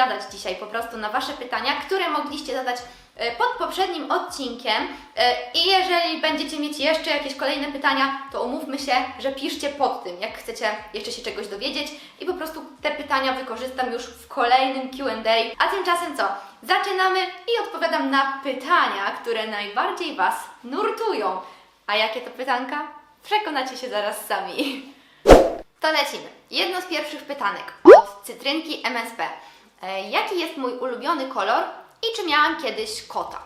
odpowiadać dzisiaj po prostu na Wasze pytania, które mogliście zadać e, pod poprzednim odcinkiem. E, I jeżeli będziecie mieć jeszcze jakieś kolejne pytania, to umówmy się, że piszcie pod tym, jak chcecie jeszcze się czegoś dowiedzieć i po prostu te pytania wykorzystam już w kolejnym QA. A tymczasem co? Zaczynamy i odpowiadam na pytania, które najbardziej Was nurtują. A jakie to pytanka? Przekonacie się zaraz sami. To lecimy. Jedno z pierwszych pytanek od cytrynki MSP. E, jaki jest mój ulubiony kolor i czy miałam kiedyś kota?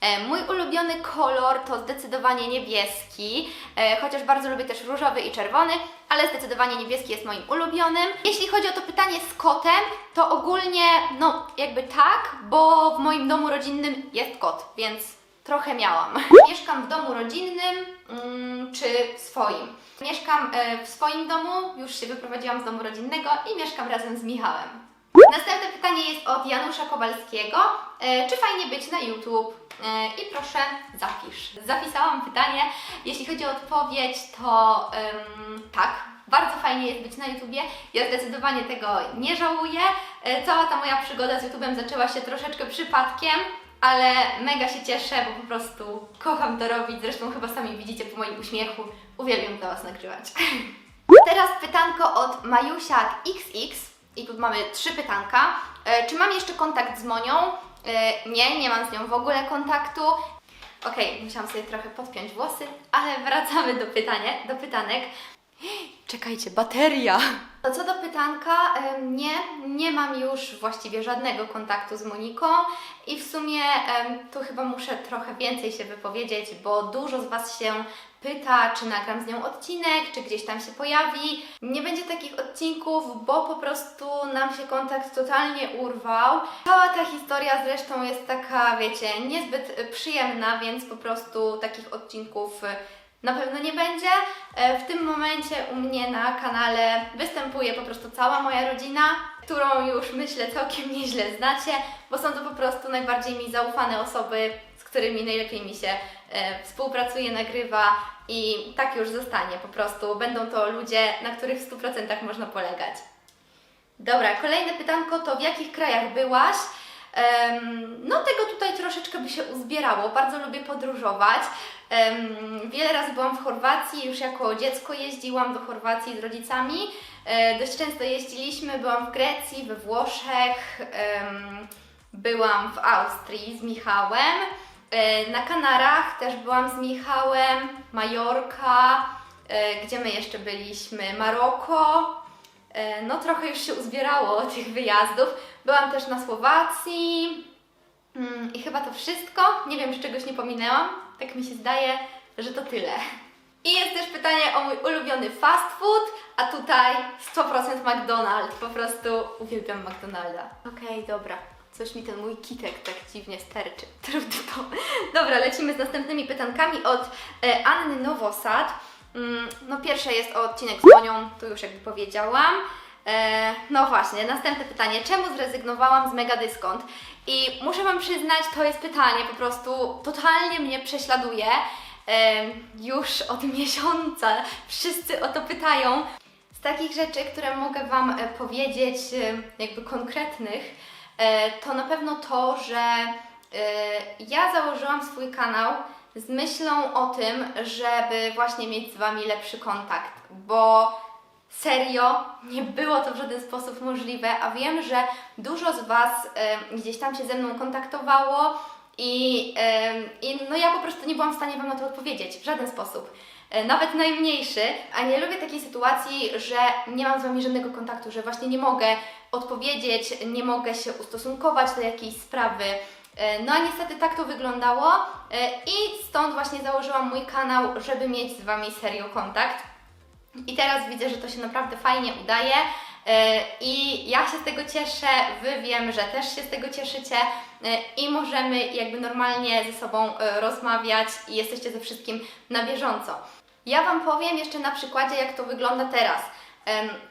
E, mój ulubiony kolor to zdecydowanie niebieski, e, chociaż bardzo lubię też różowy i czerwony, ale zdecydowanie niebieski jest moim ulubionym. Jeśli chodzi o to pytanie z kotem, to ogólnie, no jakby tak, bo w moim domu rodzinnym jest kot, więc trochę miałam. Mieszkam w domu rodzinnym mm, czy swoim? Mieszkam w swoim domu, już się wyprowadziłam z domu rodzinnego i mieszkam razem z Michałem. Następne pytanie jest od Janusza Kowalskiego. E, czy fajnie być na YouTube? E, I proszę zapisz. Zapisałam pytanie. Jeśli chodzi o odpowiedź, to tak, bardzo fajnie jest być na YouTubie. Ja zdecydowanie tego nie żałuję. E, Cała ta moja przygoda z YouTubem zaczęła się troszeczkę przypadkiem, ale mega się cieszę, bo po prostu kocham to robić. Zresztą chyba sami widzicie po moim uśmiechu. Uwielbiam dla Was nagrywać. Teraz pytanko od Majusiak XX. I tu mamy trzy pytanka. E, czy mam jeszcze kontakt z Monią? E, nie, nie mam z nią w ogóle kontaktu. Okej, musiałam sobie trochę podpiąć włosy, ale wracamy do pytania, do pytanek. Czekajcie, bateria! To co do pytanka, em, nie, nie mam już właściwie żadnego kontaktu z Moniką i w sumie tu chyba muszę trochę więcej się wypowiedzieć, bo dużo z Was się pyta, czy nagram z nią odcinek, czy gdzieś tam się pojawi. Nie będzie takich odcinków, bo po prostu nam się kontakt totalnie urwał. Cała ta historia zresztą jest taka, wiecie, niezbyt przyjemna, więc po prostu takich odcinków y, na pewno nie będzie. E, W tym momencie u mnie na kanale występuje po prostu cała moja rodzina, którą już myślę całkiem nieźle znacie, bo są to po prostu najbardziej mi zaufane osoby, którymi najlepiej mi się e, współpracuje, nagrywa i tak już zostanie po prostu. Będą to ludzie, na których w 100% można polegać. Dobra, kolejne pytanko to w jakich krajach byłaś? No tego tutaj troszeczkę by się uzbierało. Bardzo lubię podróżować. Wiele razy byłam w Chorwacji, już jako dziecko jeździłam do Chorwacji z rodzicami. E, dość często jeździliśmy, byłam w Grecji, we Włoszech, byłam w Austrii z Michałem. E, na Kanarach też byłam z Michałem, Majorka, e, gdzie my jeszcze byliśmy? Maroko. E, No trochę już się uzbierało tych wyjazdów. Byłam też na Słowacji Mm, i chyba to wszystko. Nie wiem, czy czegoś nie pominęłam. Tak mi się zdaje, że to tyle. I jest też pytanie o mój ulubiony fast food, a tutaj 100% McDonald's. Po prostu uwielbiam McDonalda. Okej, dobra. Coś mi ten mój kitek tak dziwnie sterczy. Trudno. Dobra, lecimy z następnymi pytankami od e, Anny Nowosad. Mm, No pierwsze jest o odcinek z Monią, tu już jakby powiedziałam. E, no właśnie, następne pytanie. Czemu zrezygnowałam z Mega Dyskont? I muszę Wam przyznać, to jest pytanie po prostu totalnie mnie prześladuje. E, już od miesiąca wszyscy o to pytają. Z takich rzeczy, które mogę Wam powiedzieć, jakby konkretnych, to na pewno to, że e, ja założyłam swój kanał z myślą o tym, żeby właśnie mieć z Wami lepszy kontakt, bo serio nie było to w żaden sposób możliwe, a wiem, że dużo z Was e, gdzieś tam się ze mną kontaktowało i, e, i no ja po prostu nie byłam w stanie Wam na to odpowiedzieć w żaden sposób. E, Nawet najmniejszy, a nie lubię takiej sytuacji, że nie mam z Wami żadnego kontaktu, że właśnie nie mogę odpowiedzieć, nie mogę się ustosunkować do jakiejś sprawy. E, No a niestety tak to wyglądało e, i stąd właśnie założyłam mój kanał, żeby mieć z Wami serio kontakt. I teraz widzę, że to się naprawdę fajnie udaje i ja się z tego cieszę, Wy wiem, że też się z tego cieszycie i możemy jakby normalnie ze sobą rozmawiać i jesteście ze wszystkim na bieżąco. Ja Wam powiem jeszcze na przykładzie, jak to wygląda teraz.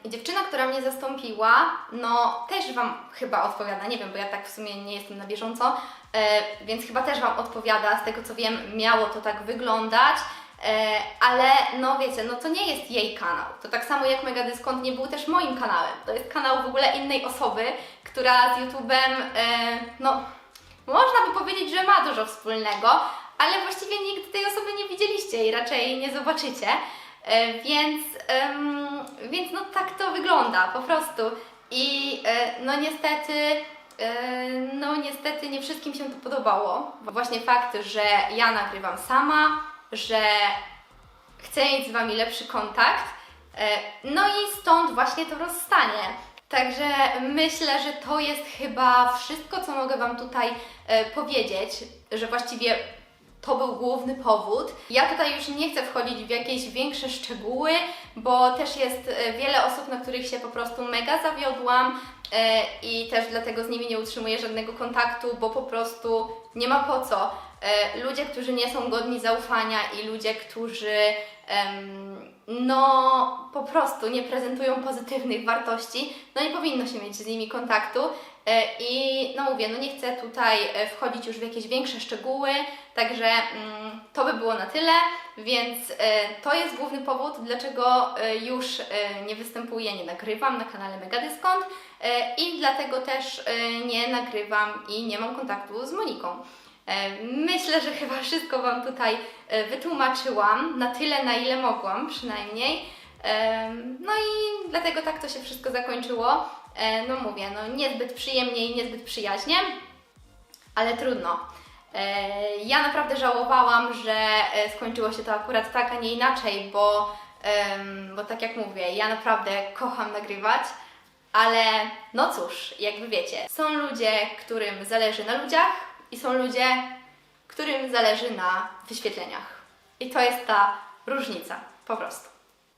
Dziewczyna, która mnie zastąpiła, no też Wam chyba odpowiada, nie wiem, bo ja tak w sumie nie jestem na bieżąco, e, więc chyba też Wam odpowiada, z tego co wiem, miało to tak wyglądać. E, ale no wiecie, no to nie jest jej kanał. To tak samo jak Mega Dyskont nie był też moim kanałem. To jest kanał w ogóle innej osoby, która z YouTube'em, e, no można by powiedzieć, że ma dużo wspólnego, ale właściwie nigdy tej osoby nie widzieliście i raczej nie zobaczycie. E, więc, więc no tak to wygląda po prostu. I e, no niestety, e, no niestety nie wszystkim się to podobało. Właśnie fakt, że ja nagrywam sama, że chcę mieć z Wami lepszy kontakt. No i stąd właśnie to rozstanie. Także myślę, że to jest chyba wszystko, co mogę Wam tutaj powiedzieć, że właściwie to był główny powód. Ja tutaj już nie chcę wchodzić w jakieś większe szczegóły, bo też jest e, wiele osób, na których się po prostu mega zawiodłam e, i też dlatego z nimi nie utrzymuję żadnego kontaktu, bo po prostu nie ma po co. E, Ludzie, którzy nie są godni zaufania i ludzie, którzy no po prostu nie prezentują pozytywnych wartości, no nie powinno się mieć z nimi kontaktu. E, I no mówię, no nie chcę tutaj e, wchodzić już w jakieś większe szczegóły, także mm, to by było na tyle, więc e, to jest główny powód, dlaczego już nie występuję, nie nagrywam na kanale Mega Dyskont e, i dlatego też nie nagrywam i nie mam kontaktu z Moniką. Myślę, że chyba wszystko Wam tutaj wytłumaczyłam, na tyle, na ile mogłam przynajmniej. No i dlatego tak to się wszystko zakończyło. E, No mówię, no niezbyt przyjemnie i niezbyt przyjaźnie, ale trudno. E, Ja naprawdę żałowałam, że e, skończyło się to akurat tak, a nie inaczej, bo, bo tak jak mówię, ja naprawdę kocham nagrywać, ale no cóż, jakby wiecie, są ludzie, którym zależy na ludziach i są ludzie, którym zależy na wyświetleniach. I to jest ta różnica, po prostu.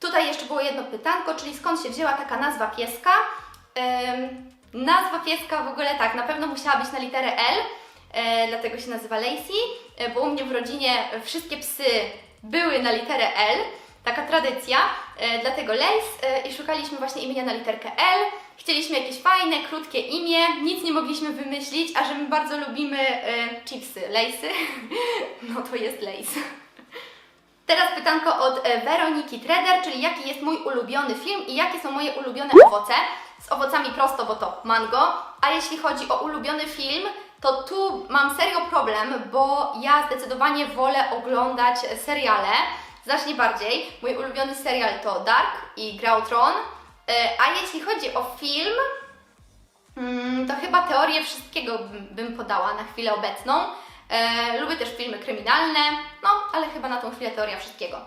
Tutaj jeszcze było jedno pytanko, czyli skąd się wzięła taka nazwa pieska? Nazwa pieska w ogóle tak, na pewno musiała być na literę L, e, dlatego się nazywa Lacey, e, bo u mnie w rodzinie wszystkie psy były na literę L, taka tradycja, e, dlatego Lace i szukaliśmy właśnie imienia na literkę L. Chcieliśmy jakieś fajne, krótkie imię, nic nie mogliśmy wymyślić, a że my bardzo lubimy chipsy, Lace'y, no to jest Lace. Teraz pytanko od Weroniki Treder, czyli jaki jest mój ulubiony film i jakie są moje ulubione owoce. Z owocami prosto, bo to mango. A jeśli chodzi o ulubiony film, to tu mam serio problem, bo ja zdecydowanie wolę oglądać seriale. Znacznie bardziej. Mój ulubiony serial to Dark i Gra o Tron. E, A jeśli chodzi o film, Mm, to chyba teorię wszystkiego bym, podała na chwilę obecną. E, lubię też filmy kryminalne, no ale chyba na tą chwilę teoria wszystkiego.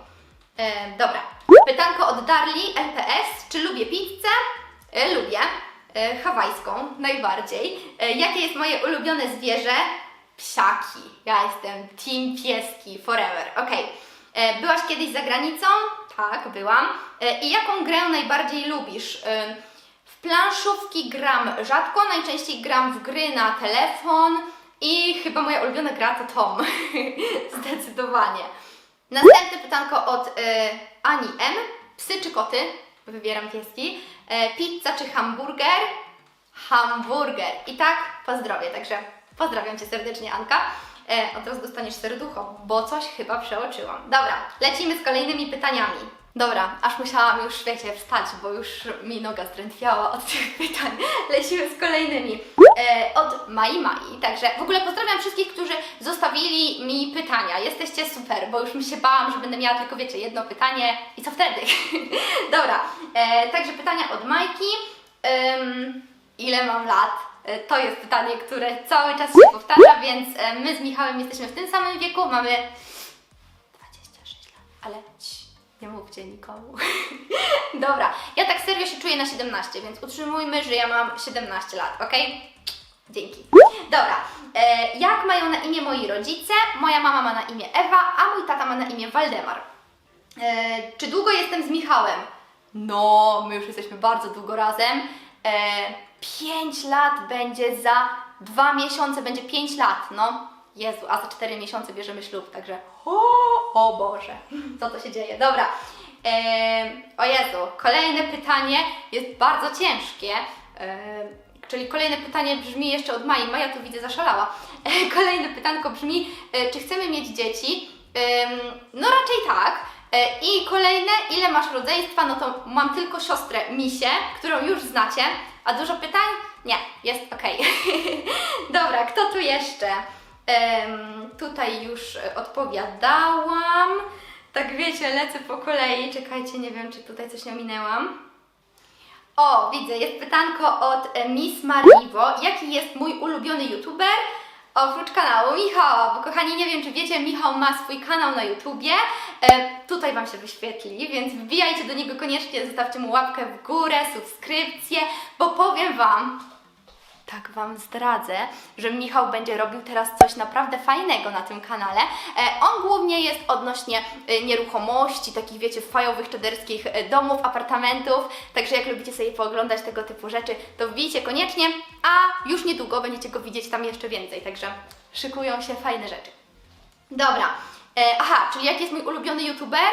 E, dobra. Pytanko od Darli LPS. Czy lubię pizzę? E, lubię. E, hawajską najbardziej. E, jakie jest moje ulubione zwierzę? Psiaki. Ja jestem team pieski forever. E, Byłaś kiedyś za granicą? Tak, byłam. I jaką grę najbardziej lubisz? W planszówki gram rzadko, najczęściej gram w gry na telefon i chyba moja ulubiona gra to Tom. Zdecydowanie. Następne pytanko od Ani M. Psy czy koty? Wybieram pieski. E, pizza czy hamburger? Hamburger. I tak, pozdrowie. Także pozdrawiam Cię serdecznie, Anka. E, a teraz dostaniesz serducho, bo coś chyba przeoczyłam. Dobra, lecimy z kolejnymi pytaniami. Dobra, aż musiałam już, wiecie, wstać, bo już mi noga zdrętwiała od tych pytań. Lecimy z kolejnymi. E, od Mai Mai. Także w ogóle pozdrawiam wszystkich, którzy zostawili mi pytania. Jesteście super, bo już mi się bałam, że będę miała tylko, wiecie, jedno pytanie i co wtedy? Dobra, e, także pytania od Majki. Ym, ile mam lat? E, To jest pytanie, które cały czas się powtarza, więc e, my z Michałem jesteśmy w tym samym wieku, mamy 26 lat, ale nie mówcie nikomu. Dobra, ja tak serio się czuję na 17, więc utrzymujmy, że ja mam 17 lat, ok? Dzięki. Dobra, e, jak mają na imię moi rodzice? Moja mama ma na imię Ewa, a mój tata ma na imię Waldemar. E, czy długo jestem z Michałem? No, my już jesteśmy bardzo długo razem. E, 5 lat będzie za dwa miesiące, będzie 5 lat, no. Jezu, a za 4 miesiące bierzemy ślub, także o, o Boże, co to się dzieje? Dobra, e, o Jezu, kolejne pytanie jest bardzo ciężkie. E, czyli kolejne pytanie brzmi jeszcze od Mai. Maja tu widzę zaszalała. E, kolejne pytanko brzmi, e, czy chcemy mieć dzieci? No raczej tak. E, I kolejne, ile masz rodzeństwa? No to mam tylko siostrę Misię, którą już znacie. A dużo pytań? Nie, jest okej. Dobra, kto tu jeszcze? Tutaj już e, odpowiadałam. Tak wiecie, lecę po kolei. Czekajcie, nie wiem, czy tutaj coś nie ominęłam. O, widzę, jest pytanko od e, Miss Mariwo. Jaki jest mój ulubiony youtuber? Oprócz kanału Michała, bo kochani, nie wiem czy wiecie, Michał ma swój kanał na YouTubie. E, tutaj Wam się wyświetli, więc wbijajcie do niego koniecznie, zostawcie mu łapkę w górę, subskrypcję, bo powiem Wam, tak Wam zdradzę, że Michał będzie robił teraz coś naprawdę fajnego na tym kanale. E, on głównie jest odnośnie e, nieruchomości, takich wiecie, fajowych, czaderskich e, domów, apartamentów, także jak lubicie sobie pooglądać tego typu rzeczy, to wbijcie koniecznie, a już niedługo będziecie go widzieć tam jeszcze więcej, także szykują się fajne rzeczy. Dobra, aha, czyli jaki jest mój ulubiony youtuber?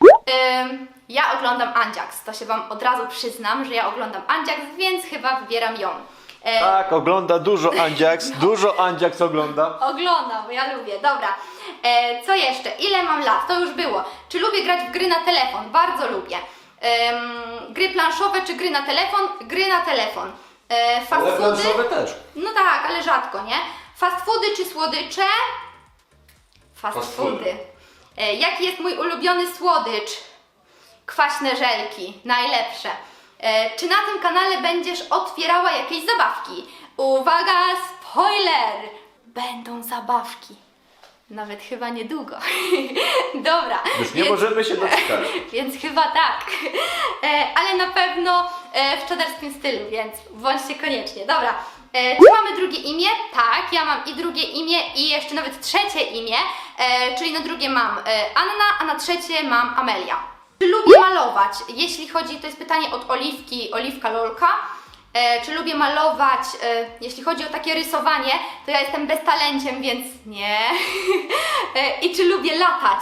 Ym, ja oglądam Andziax, to się Wam od razu przyznam, że ja oglądam Andziax, więc chyba wybieram ją. E, Tak, ogląda dużo Andziax, dużo Andziax ogląda. Oglądam, bo ja lubię. Dobra. E, co jeszcze? Ile mam lat? To już było. Czy lubię grać w gry na telefon? Bardzo lubię. Em, gry planszowe czy gry na telefon? Gry na telefon. E, fast foody? też. No tak, ale rzadko, nie? Fast foody czy słodycze? Fast, Fast foody. foody. E, jaki jest mój ulubiony słodycz? Kwaśne żelki, najlepsze. E, czy na tym kanale będziesz otwierała jakieś zabawki? Uwaga, spoiler! Będą zabawki. Nawet chyba niedługo. Dobra. Już nie więc- możemy się doczekać. więc chyba tak. E, ale na pewno e, w czaderskim stylu, więc bądźcie koniecznie. Dobra. Czy mamy drugie imię? Tak, ja mam i drugie imię, i jeszcze nawet trzecie imię. Czyli na drugie mam Anna, a na trzecie mam Amelia. Czy lubię malować? Jeśli chodzi, to jest pytanie od Oliwki, Oliwka Lolka. E, czy lubię malować? E, jeśli chodzi o takie rysowanie, to ja jestem beztalenciem, więc nie. e, I czy lubię latać?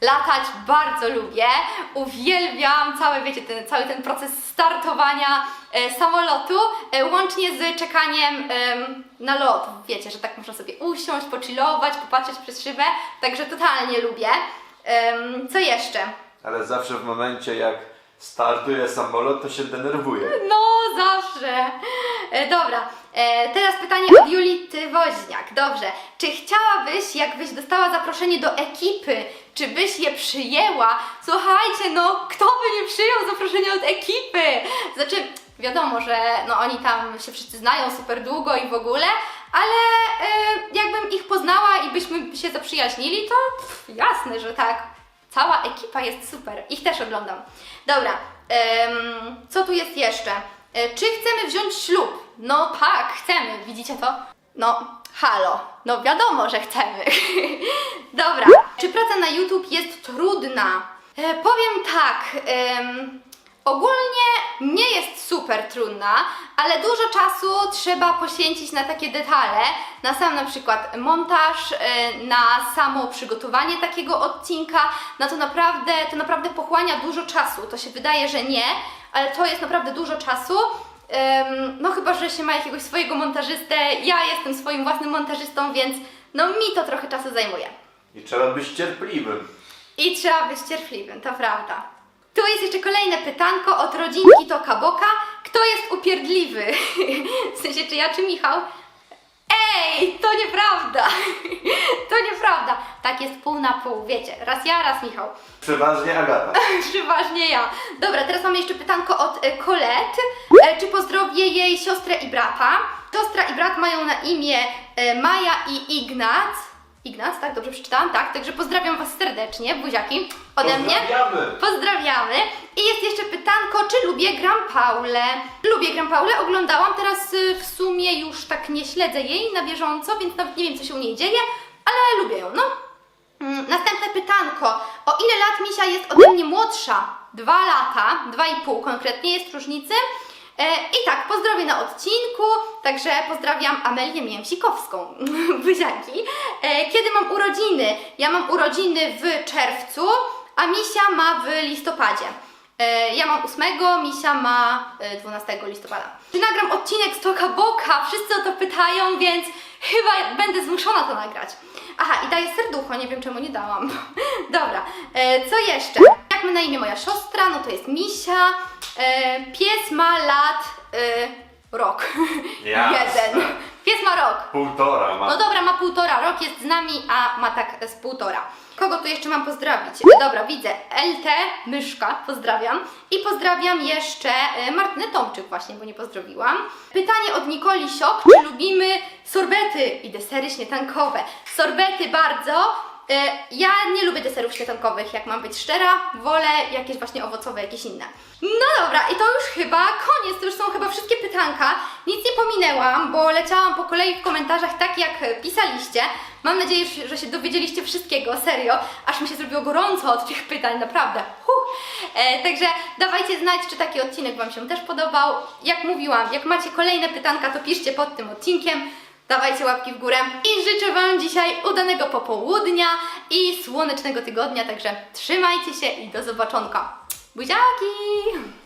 Latać bardzo lubię, uwielbiam cały, wiecie, ten, cały ten proces startowania e, samolotu, e, łącznie z czekaniem em, na lot. Wiecie, że tak można sobie usiąść, pochillować, popatrzeć przez szybę, także totalnie lubię. Em, co jeszcze? Ale zawsze w momencie jak startuje samolot, to się denerwuje. No, zawsze. E, dobra, e, teraz pytanie od Julity Woźniak. Dobrze, czy chciałabyś, jakbyś dostała zaproszenie do ekipy, czy byś je przyjęła? Słuchajcie, no, kto by nie przyjął zaproszenia od ekipy? Znaczy, wiadomo, że no, oni tam się wszyscy znają super długo i w ogóle, ale e, jakbym ich poznała i byśmy się zaprzyjaźnili, to pff, jasne, że tak. Cała ekipa jest super. Ich też oglądam. Dobra, em, co tu jest jeszcze? E, czy chcemy wziąć ślub? No tak, chcemy. Widzicie to? No, halo. No wiadomo, że chcemy. Dobra. Czy praca na YouTube jest trudna? E, powiem tak. Ogólnie nie jest super trudna, ale dużo czasu trzeba poświęcić na takie detale, na sam na przykład montaż, e, na samo przygotowanie takiego odcinka, na to naprawdę, to naprawdę pochłania dużo czasu. To się wydaje, że nie, ale to jest naprawdę dużo czasu. No chyba, że się ma jakiegoś swojego montażystę, ja jestem swoim własnym montażystą, więc no mi to trochę czasu zajmuje. I trzeba być cierpliwym. I trzeba być cierpliwym, to prawda. Tu jest jeszcze kolejne pytanko od rodzinki Toka Boka. Kto jest upierdliwy? W sensie, czy ja, czy Michał? Ej, to nieprawda! To nieprawda. Tak jest pół na pół, wiecie. Raz ja, raz Michał. Przeważnie Agata. Przeważnie ja. Dobra, teraz mamy jeszcze pytanko od e, Colette. E, Czy pozdrowię jej siostrę i brata? Siostra i brat mają na imię e, Maja i Ignac. Ignac, tak? Dobrze przeczytałam? Tak. Także pozdrawiam Was serdecznie, buziaki, ode mnie. Pozdrawiamy. Pozdrawiamy. I jest jeszcze pytanko, czy lubię Gram Paulę? Lubię Gram Paulę, oglądałam, teraz y, w sumie już tak nie śledzę jej na bieżąco, więc nawet nie wiem, co się u niej dzieje, ale lubię ją, no. Mm, Następne pytanko. O ile lat Misia jest ode mnie młodsza? Dwa lata, dwa i pół konkretnie jest różnicy. E, I tak, pozdrowię na odcinku, także pozdrawiam Amelię Mięsikowską, buziaki. E, Kiedy mam urodziny? Ja mam urodziny w czerwcu, a Misia ma w listopadzie. E, Ja mam 8, Misia ma e, 12 listopada. Czy nagram odcinek z Toka Boka? Wszyscy o to pytają, więc chyba będę zmuszona to nagrać. Aha, i daję serducho, nie wiem czemu nie dałam. Dobra, co jeszcze? Jak ma na imię moja siostra? No to jest Misia. E, Pies ma lat... e, Rok. Jasne. Jeden. Pies ma rok. Półtora ma. No dobra, ma półtora, rok jest z nami, a ma tak z półtora. Kogo tu jeszcze mam pozdrowić? Dobra, widzę. LT, myszka, pozdrawiam. I pozdrawiam jeszcze e, Martynę Tomczyk właśnie, bo nie pozdrowiłam. Pytanie od Nikoli Siok, czy lubimy sorbety i desery śmietankowe? Sorbety bardzo. E, Ja nie lubię deserów śmietankowych, jak mam być szczera, wolę jakieś właśnie owocowe, jakieś inne. No dobra, i to już chyba koniec, to już są chyba wszystkie pytanka. Nic nie pominęłam, bo leciałam po kolei w komentarzach tak jak pisaliście. Mam nadzieję, że- się dowiedzieliście wszystkiego, serio. Aż mi się zrobiło gorąco od tych pytań, naprawdę. E, także dawajcie znać, czy taki odcinek Wam się też podobał. Jak mówiłam, jak macie kolejne pytanka, to piszcie pod tym odcinkiem. Dawajcie łapki w górę i życzę Wam dzisiaj udanego popołudnia i słonecznego tygodnia, także trzymajcie się i do zobaczonka. Buziaki!